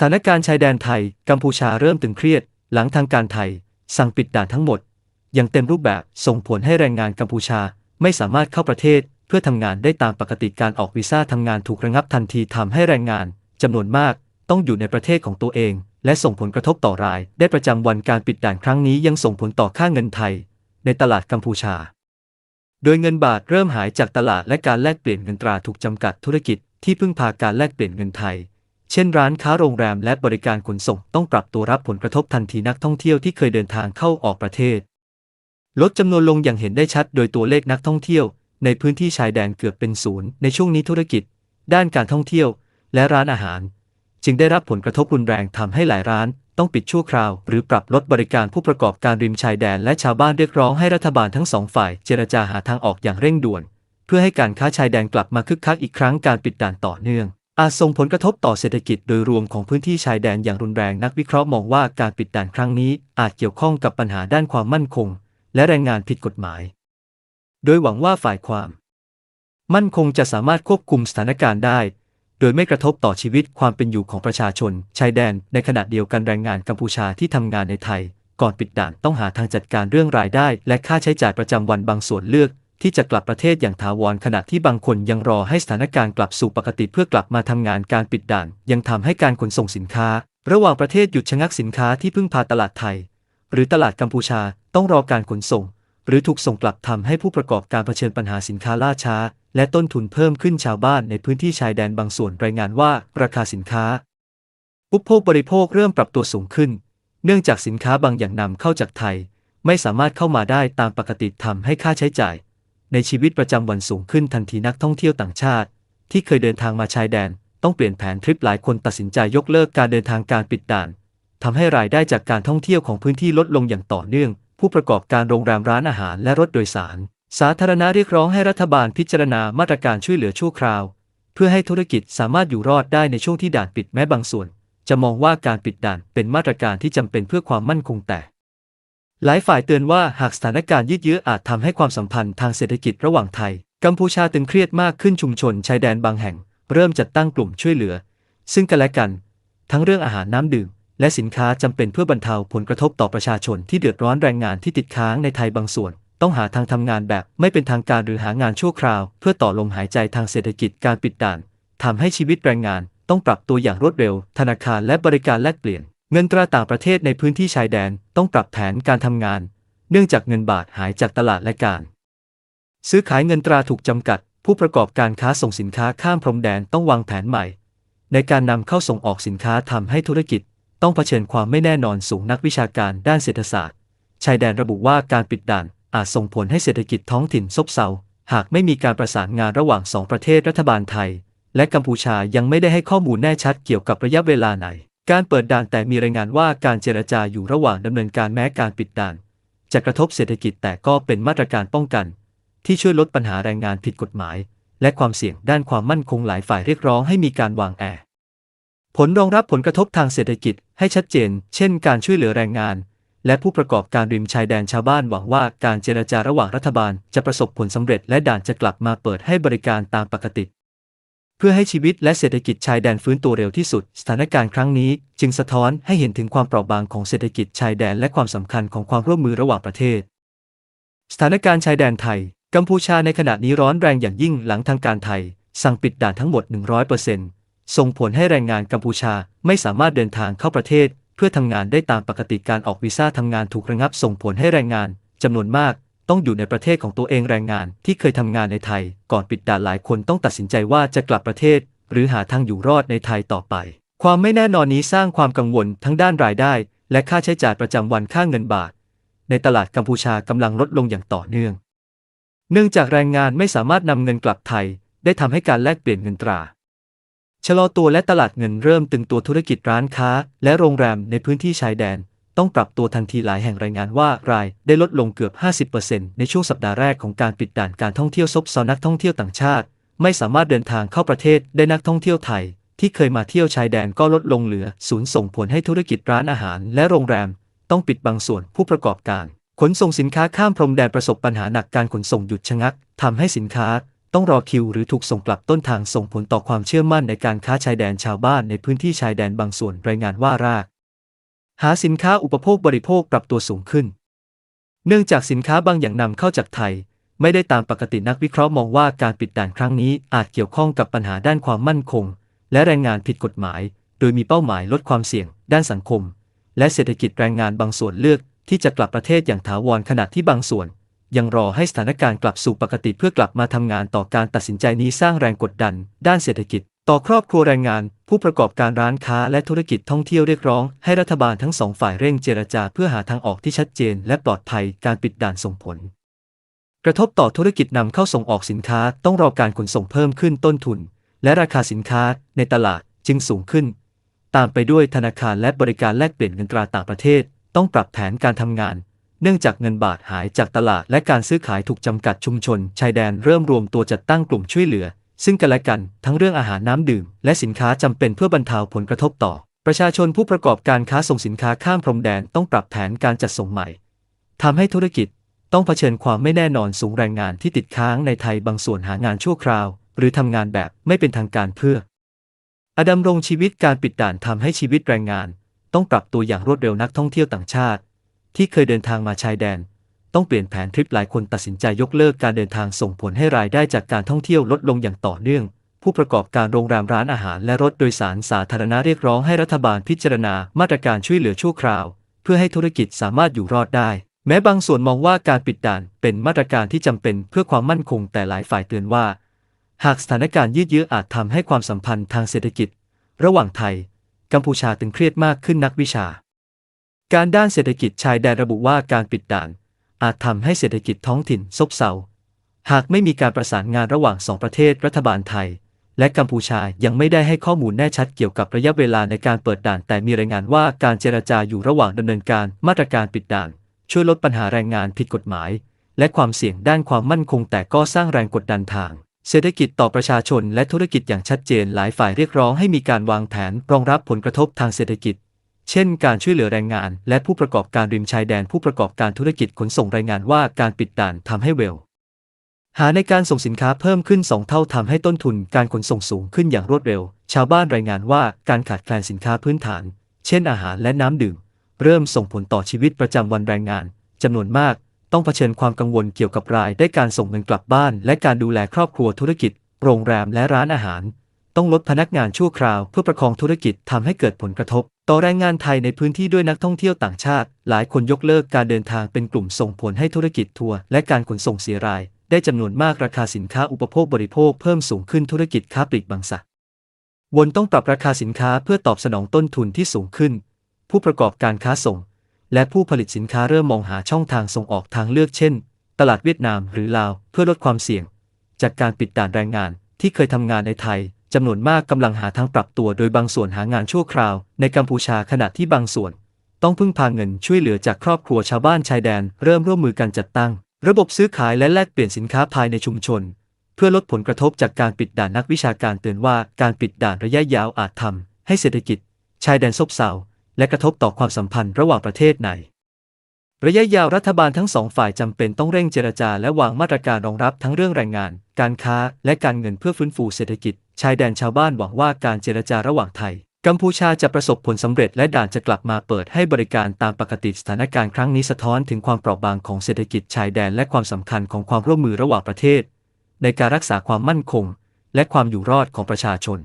ถานการณ์ชายแดนไทย กัมพูชาเริ่มตึงเครียด หลังทางการไทย สั่งปิดด่านทั้งหมด อย่างเต็มรูปแบบส่งผลให้แรงงานกัมพูชาไม่สามารถเข้าประเทศ เพื่อทำงานได้ตามปกติการออกวีซ่าทำงานถูกระงับทันทีทำให้แรงงานจำนวนมาก ต้องอยู่ในประเทศของตัวเอง และส่งผลกระทบต่อราย ได้ประจำวันการปิดด่านครั้งนี้ยังส่งผลต่อค่าเงินไทย ในตลาดกัมพูชา โดยเงินบาทเริ่มหายจากตลาดและการแลกเปลี่ยนเงินตราถูกจำกัดธุรกิจที่พึ่งพาการแลกเปลี่ยนเงินไทย เช่นร้านค้าโรงแรมและบริการขนส่งต้องปรับตัวรับผลกระทบทันทีนักท่องเที่ยวที่เคยเดินทางเข้าออกประเทศ ลดจำนวนลงอย่างเห็นได้ชัดโดยตัวเลขนักท่องเที่ยว ในพื้นที่ชายแดนเกือบเป็นศูนย์ในช่วงนี้ธุรกิจ ด้านการท่องเที่ยว และร้านอาหาร จึงได้รับผลกระทบรุนแรงทำให้หลายร้าน ต้องปิดชั่วคราว หรือปรับลดบริการผู้ประกอบการริมชายแดนและชาวบ้านเรียกร้องให้รัฐบาลทั้งสองฝ่าย เจรจาหาทางออกอย่างเร่งด่วน เพื่อให้การค้าชายแดนกลับมาคึกคักอีกครั้งการปิดด่านต่อเนื่อง อาจส่งผลกระทบต่อเศรษฐกิจโดยรวมของพื้นที่ชายแดนอย่างรุนแรงนักวิเคราะห์มองว่าการปิดด่านครั้งนี้อาจเกี่ยวข้องกับปัญหาด้านความมั่นคง และแรงงานผิดกฎหมาย โดยหวังว่าฝ่ายความ มั่นคงจะสามารถควบคุมสถานการณ์ได้ โดยไม่กระทบต่อชีวิตความเป็นอยู่ของประชาชน ชายแดน ในขณะเดียวกันแรงงานกัมพูชาที่ทำงานในไทย ก่อนปิดด่านต้องหาทางจัดการเรื่องรายได้ และค่าใช้จ่ายประจำวันบางส่วนเลือก ที่จะกลับประเทศอย่างถาวรขณะที่บางคนยังรอให้สถานการณ์กลับสู่ปกติเพื่อกลับมาทำงานการปิดด่าน ยังทำให้การขนส่งสินค้า ระหว่างประเทศหยุดชะงักสินค้าที่พึ่งพาตลาดไทย หรือตลาดกัมพูชาต้องรอการขนส่ง หรือถูกส่งกลับทำให้ผู้ประกอบการเผชิญปัญหาสินค้าล่าช้า และต้นทุนเพิ่มขึ้นชาวบ้านในพื้นที่ชายแดนบางส่วนรายงานว่าราคาสินค้าอุปโภคบริโภคเริ่มปรับตัวสูงขึ้น เนื่องจากสินค้าบางอย่างนำเข้าจากไทย ไม่สามารถเข้ามาได้ตามปกติทำให้ค่าใช้จ่าย ในชีวิตประจำวันสูงขึ้นทันทีนักท่องเที่ยวต่างชาติ ที่เคยเดินทางมาชายแดน ต้องเปลี่ยนแผนทริปหลายคนตัดสินใจยกเลิกการเดินทางการปิดด่านทำให้รายได้จากการท่องเที่ยวของพื้นที่ลดลงอย่างต่อเนื่อง ผู้ประกอบการโรงแรมร้านอาหารและรถโดยสาร สาธารณะเรียกร้องให้รัฐบาลพิจารณามาตรการช่วยเหลือชั่วคราว เพื่อให้ธุรกิจสามารถอยู่รอดได้ในช่วงที่ด่านปิดแม้บางส่วน จะมองว่าการปิดด่านเป็นมาตรการที่จำเป็นเพื่อความมั่นคงแต่ หลายฝ่ายเตือนว่าหากสถานการณ์ยืดเยื้ออาจทำให้ความสัมพันธ์ทางเศรษฐกิจระหว่างไทย กัมพูชาตึงเครียดมากขึ้นชุมชนชายแดนบางแห่ง เริ่มจัดตั้งกลุ่มช่วยเหลือ ซึ่งกันและกัน ทั้งเรื่องอาหารน้ำดื่ม และสินค้าจำเป็นเพื่อบรรเทาผลกระทบต่อประชาชนที่เดือดร้อนแรงงานที่ติดค้างในไทยบางส่วน ต้องหาทางทำงานแบบไม่เป็นทางการหรือหางานชั่วคราว เพื่อต่อลมหายใจทางเศรษฐกิจการปิดด่านทำให้ชีวิตแรงงานต้องปรับตัวอย่างรวดเร็ว ธนาคารและบริการแลกเปลี่ยน เงินตราต่างประเทศในพื้นที่ชายแดนต้องปรับแผนการทำงาน เนื่องจากเงินบาทหายจากตลาดและการ ซื้อขายเงินตราถูกจำกัด ผู้ประกอบการค้าส่งสินค้าข้ามพรมแดนต้องวางแผนใหม่ ในการนำเข้าส่งออกสินค้าทำให้ธุรกิจ ต้องเผชิญความไม่แน่นอนสูงนักวิชาการด้านเศรษฐศาสตร์ ชายแดนระบุว่าการปิดด่านอาจส่งผลให้เศรษฐกิจท้องถิ่นซบเซาหากไม่มีการประสานงานระหว่างสองประเทศรัฐบาลไทย และกัมพูชายังไม่ได้ให้ข้อมูลแน่ชัดเกี่ยวกับระยะเวลาไหน การเปิดด่านแต่มีรายงานว่าการเจรจาอยู่ระหว่างดำเนินการแม้การปิดด่าน จะกระทบเศรษฐกิจแต่ก็เป็นมาตรการป้องกัน ที่ช่วยลดปัญหาแรงงานผิดกฎหมาย และความเสี่ยงด้านความมั่นคงหลายฝ่ายเรียกร้องให้มีการวางแผนผลรองรับผลกระทบทางเศรษฐกิจให้ชัดเจน เช่น การช่วยเหลือแรงงาน และผู้ประกอบการริมชายแดนชาวบ้านหวังว่าการเจรจาระหว่างรัฐบาลจะประสบผลสำเร็จและด่านจะกลับมาเปิดให้บริการตามปกติ เพื่อให้ชีวิตและเศรษฐกิจชายแดนฟื้นตัวเร็วที่สุด สถานการณ์ครั้งนี้จึงสะท้อนให้เห็นถึงความเปราะบางของเศรษฐกิจชายแดนและความสำคัญของความร่วมมือระหว่างประเทศ สถานการณ์ชายแดนไทย กัมพูชาในขณะนี้ร้อนแรงอย่างยิ่งหลังทางการไทย สั่งปิดด่านทั้งหมด 100%ส่งผลให้แรงงานกัมพูชาไม่สามารถเดินทางเข้าประเทศ เพื่อทำงานได้ตามปกติการออกวีซ่าทำงานถูกระงับส่งผลให้แรงงานจำนวนมาก ต้องอยู่ในประเทศของตัวเองแรงงานที่เคยทำงานในไทย ก่อนปิดด่านหลายคนต้องตัดสินใจว่าจะกลับประเทศ หรือหาทางอยู่รอดในไทยต่อไป ความไม่แน่นอนนี้สร้างความกังวลทั้งด้านรายได้ และค่าใช้จ่ายประจำวันค่าเงินบาท ในตลาดกัมพูชากำลังลดลงอย่างต่อเนื่อง เนื่องจากแรงงานไม่สามารถนำเงินกลับไทย ได้ทำให้การแลกเปลี่ยนเงินตราชะลอตัวและตลาดเงินเริ่มตึงตัวธุรกิจร้านค้า และโรงแรมในพื้นที่ชายแดน ต้องปรับตัวทันทีหลายแห่งรายงานว่ารายได้ลดลงเกือบ 50%ในช่วงสัปดาห์แรกของการปิดด่านการท่องเที่ยวซบเซานักท่องเที่ยวต่างชาติ ไม่สามารถเดินทางเข้าประเทศได้นักท่องเที่ยวไทย ที่เคยมาเที่ยวชายแดนก็ลดลงเหลือศูนย์ส่งผลให้ธุรกิจร้านอาหาร และโรงแรม ต้องปิดบางส่วนผู้ประกอบการ ขนส่งสินค้าข้ามพรมแดนประสบปัญหาหนักการขนส่งหยุดชะงักทำให้สินค้าต้องรอคิวหรือถูกส่งกลับต้นทางส่งผลต่อความเชื่อมั่นในการค้าชายแดนชาวบ้านในพื้นที่ชายแดนบางส่วนรายงานว่าราก หาสินค้าอุปโภคบริโภคปรับตัวสูงขึ้น เนื่องจากสินค้าบางอย่างนำเข้าจากไทย ไม่ได้ตามปกตินักวิเคราะห์มองว่าการปิดด่านครั้งนี้อาจเกี่ยวข้องกับปัญหาด้านความมั่นคง และแรงงานผิดกฎหมาย โดยมีเป้าหมายลดความเสี่ยง ด้านสังคม และเศรษฐกิจแรงงานบางส่วนเลือก ที่จะกลับประเทศอย่างถาวรขณะที่บางส่วน ยังรอให้สถานการณ์กลับสู่ปกติเพื่อกลับมาทำงานต่อการตัดสินใจนี้สร้างแรงกดดัน ด้านเศรษฐกิจ ต่อครอบครัวแรงงาน ผู้ประกอบการร้านค้าและธุรกิจท่องเที่ยวเรียกร้องให้รัฐบาลทั้งสองฝ่ายเร่งเจรจาเพื่อหาทางออกที่ชัดเจนและปลอดภัยการปิดด่านส่งผล กระทบต่อธุรกิจนำเข้าส่งออกสินค้าต้องรอการขนส่งเพิ่มขึ้นต้นทุน และราคาสินค้าในตลาดจึงสูงขึ้น ตามไปด้วยธนาคารและบริการแลกเปลี่ยนเงินตราต่างประเทศ ต้องปรับแผนการทำงาน เนื่องจากเงินบาทหายจากตลาดและการซื้อขายถูกจำกัดชุมชน ชายแดนเริ่มรวมตัวจัดตั้งกลุ่มช่วยเหลือ ซึ่งกันและกันทั้งเรื่องอาหารน้ำดื่ม และสินค้าจำเป็นเพื่อบรรเทาผลกระทบต่อ ประชาชนผู้ประกอบการค้าส่งสินค้าข้ามพรมแดนต้องปรับแผนการจัดส่งใหม่ทำให้ธุรกิจต้องเผชิญความไม่แน่นอนสูงแรงงานที่ติดค้างในไทยบางส่วนหางานชั่วคราว หรือทำงานแบบไม่เป็นทางการเพื่ออดำรงชีวิตการปิดด่านทำให้ชีวิตแรงงาน ต้องปรับตัวอย่างรวดเร็วนักท่องเที่ยวต่างชาติ ที่เคยเดินทางมาชายแดน ต้องเปลี่ยนแผนทริปหลายคนตัดสินใจยกเลิกการเดินทางส่งผลให้รายได้จากการท่องเที่ยวลดลงอย่างต่อเนื่อง ผู้ประกอบการโรงแรมร้านอาหารและรถโดยสารสาธารณะเรียกร้องให้รัฐบาลพิจารณามาตรการช่วยเหลือชั่วคราว เพื่อให้ธุรกิจสามารถอยู่รอดได้แม้บางส่วนมองว่าการปิดด่านเป็นมาตรการที่จำเป็นเพื่อความมั่นคงแต่หลายฝ่ายเตือนว่า หากสถานการณ์ยืดเยื้ออาจทำให้ความสัมพันธ์ทางเศรษฐกิจ ระหว่างไทย กัมพูชาตึงเครียดมากขึ้นนักวิชา การด้านเศรษฐกิจชายแดนระบุว่าการปิดด่าน อาจทำให้เศรษฐกิจท้องถิ่นซบเซา หากไม่มีการประสานงานระหว่างสองประเทศรัฐบาลไทย และกัมพูชายังไม่ได้ให้ข้อมูลแน่ชัดเกี่ยวกับระยะเวลาในการเปิดด่าน แต่มีรายงานว่าการเจรจาอยู่ระหว่างดำเนินการมาตรการปิดด่าน ช่วยลดปัญหาแรงงานผิดกฎหมาย และความเสี่ยงด้านความมั่นคง แต่ก็สร้างแรงกดดันทาง เศรษฐกิจต่อประชาชนและธุรกิจอย่างชัดเจนหลายฝ่ายเรียกร้องให้มีการวางแผนรองรับผลกระทบทางเศรษฐกิจ เช่นการช่วยเหลือแรงงาน และผู้ประกอบการริมชายแดนผู้ประกอบการธุรกิจขนส่งรายงานว่าการปิดด่านทำให้เวล หาในการส่งสินค้าเพิ่มขึ้น 2 เท่าทำให้ต้นทุนการขนส่งสูงขึ้นอย่างรวดเร็ว ชาวบ้านรายงานว่าการขาดแคลนสินค้าพื้นฐาน เช่นอาหารและน้ำดื่ม เริ่มส่งผลต่อชีวิตประจำวันแรงงานจำนวนมาก ต้องเผชิญความกังวลเกี่ยวกับรายได้การส่งเงินกลับบ้าน และการดูแลครอบครัวธุรกิจ โรงแรมและร้านอาหาร ต้องลดพนักงานชั่วคราวเพื่อประคองธุรกิจทำให้เกิดผลกระทบ ต่อแรงงานไทยในพื้นที่ด้วยนักท่องเที่ยวต่างชาติ หลายคนยกเลิกการเดินทางเป็นกลุ่มส่งผลให้ธุรกิจทัวร์และการขนส่งเสียราย ได้จำนวนมากราคาสินค้าอุปโภคบริโภคเพิ่มสูงขึ้นธุรกิจค้าปลีกบางสักวนต้องปรับราคาสินค้าเพื่อตอบสนองต้นทุนที่สูงขึ้น ผู้ประกอบการค้าส่ง และผู้ผลิตสินค้าเริ่มมองหาช่องทางส่งออกทางเลือกเช่น ตลาดเวียดนามหรือลาวเพื่อลดความเสี่ยง จากการปิดด่านแรงงานที่เคยทำงานในไทย จำนวนมากกำลังหาทางปรับตัวโดยบางส่วนหางานชั่วคราว ในกัมพูชาขณะที่บางส่วน ต้องพึ่งพาเงินช่วยเหลือจากครอบครัวชาวบ้านชายแดน เริ่มร่วมมือกันจัดตั้ง ระบบซื้อขายและแลกเปลี่ยนสินค้าภายในชุมชน เพื่อลดผลกระทบจากการปิดด่านนักวิชาการเตือนว่าการปิดด่านระยะยาวอาจทำให้เศรษฐกิจ ชายแดนซบเซาและกระทบต่อความสัมพันธ์ระหว่างประเทศใน ระยะยาวรัฐบาลทั้งสองฝ่ายจำเป็นต้องเร่งเจรจาและวางมาตรการรองรับทั้งเรื่องแรงงาน การค้า และการเงินเพื่อฟื้นฟูเศรษฐกิจ ชายแดนชาวบ้านหวังว่าการเจรจาระหว่างไทย กัมพูชาจะประสบผลสำเร็จและด่านจะกลับมาเปิดให้บริการตามปกติสถานการณ์ครั้งนี้สะท้อนถึงความเปราะบางของเศรษฐกิจชายแดนและความสำคัญของความร่วมมือระหว่างประเทศ ในการรักษาความมั่นคง และความอยู่รอดของประชาชน